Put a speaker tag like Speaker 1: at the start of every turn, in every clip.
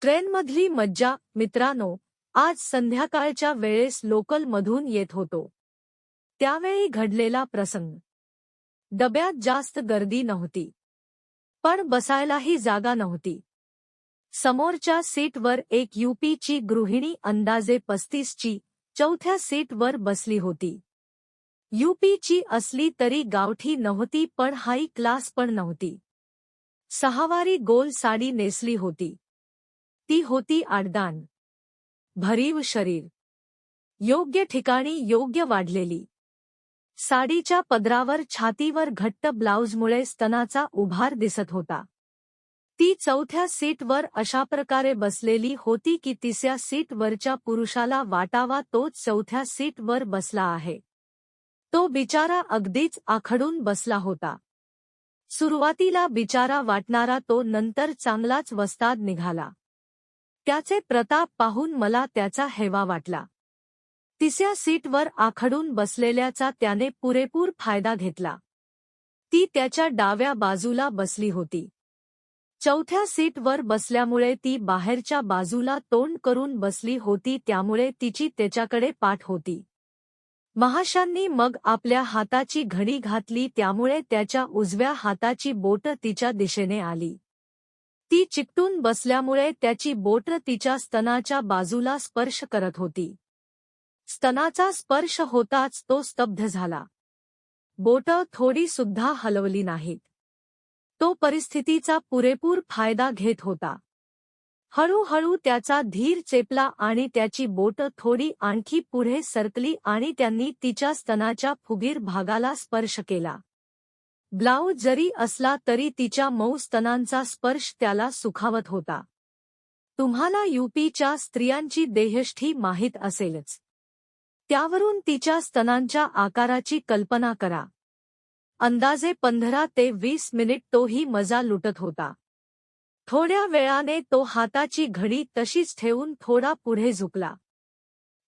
Speaker 1: ट्रेनमधली मज्जा मित्रांनो आज संध्याकाळच्या वेळेस लोकलमधून येत होतो. त्यावेळी घडलेला प्रसंग. डब्यात जास्त गर्दी नव्हती. पण बसायलाही जागा नव्हती. समोरच्या सीटवर एक यूपीची गृहिणी अंदाजे पस्तीसची चौथ्या सीटवर बसली होती. यूपीची असली तरी गावठी नव्हती पण हाई क्लास पण नव्हती. सहावारी गोल साडी नेसली होती. ती होती आडदान. भरीव शरीर. योग्य ठिकाणी योग्य वाढलेली. साडीच्या पदरावर छातीवर घट्ट ब्लाऊजमुळे स्तनाचा उभार दिसत होता. ती चौथ्या सीटवर अशा प्रकारे बसलेली होती की तिसऱ्या सीटवरच्या पुरुषाला वाटावा तोच चौथ्या सीटवर बसला आहे. तो बिचारा अगदीच आखडून बसला होता. सुरुवातीला बिचारा वाटणारा तो नंतर चांगलाच वस्ताद निघाला. त्याचे प्रताप पाहून मला त्याचा हेवा वाटला. तिसऱ्या सीटवर आखडून बसलेल्याचा त्याने पुरेपूर फायदा घेतला. ती त्याच्या डाव्या बाजूला बसली होती. चौथ्या सीटवर बसल्यामुळे ती बाहेरच्या बाजूला तोंड करून बसली होती त्यामुळे तिची त्याच्याकडे पाठ होती. महाशांनी मग आपल्या हाताची घडी घातली त्यामुळे त्याच्या उजव्या हाताची बोट तिच्या दिशेने आली. ती चिकटून बसल्यामुळे त्याची बोट तिच्या स्तनाच्या बाजूला स्पर्श करत होती. स्तनाचा स्पर्श होताच तो स्तब्ध झाला. बोट थोडी सुद्धा हलवली नाहीत. तो परिस्थितीचा पुरेपूर फायदा घेत होता. हळूहळू त्याचा धीर चेपला आणि त्याची बोट थोडी आणखी पुढे सरकली आणि त्यांनी तिच्या स्तनाच्या फुगीर भागाला स्पर्श केला. ब्लाऊज जरी असला तरी तिच्या मऊ स्तनांचा स्पर्श त्याला सुखावत होता. तुम्हाला यूपीच्या स्त्रियांची देहष्ठी माहीत असेलच. त्यावरून तिच्या स्तनांच्या आकाराची कल्पना करा. अंदाजे पंधरा ते वीस मिनिट तोही मजा लुटत होता. थोड्या वेळाने तो हाताची घडी तशीच ठेवून थोडा पुढे झुकला.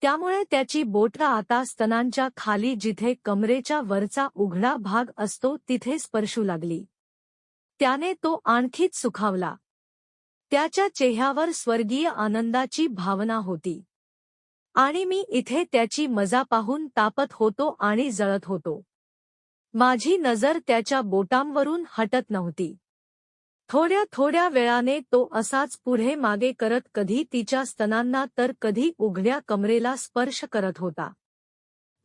Speaker 1: त्यामुळे त्याची बोटं आता स्तनांच्या खाली जिथे कमरेच्या वरचा उघडा भाग असतो तिथे स्पर्शू लागली. त्याने तो आणखीच सुखावला. त्याच्या चेह्यावर स्वर्गीय आनंदाची भावना होती. आणि मी इथे त्याची मजा पाहून तापत होतो आणि जळत होतो. माझी नजर त्याच्या बोटांवरून हटत नव्हती. थोड्या थोड्या वेळाने तो असाच पुढे मागे करत कधी तिच्या स्तनांना तर कधी उघड्या कमरेला स्पर्श करत होता.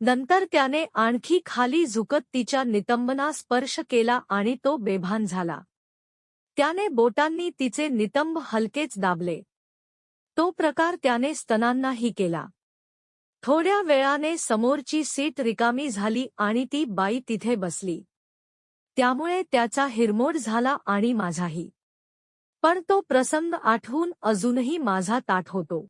Speaker 1: नंतर त्याने आणखी खाली झुकत तिच्या नितंबना स्पर्श केला आणि तो बेभान झाला. त्याने बोटांनी तिचे नितंब हलकेच दाबले. तो प्रकार त्याने स्तनांनाही केला. थोड्या वेळाने समोरची सीट रिकामी झाली आणि ती बाई तिथे बसली. त्यामुळे त्याचा हिरमोड झाला आणि माझाही. पण तो प्रसंग आठवून अजूनही माझा ताठ होतो.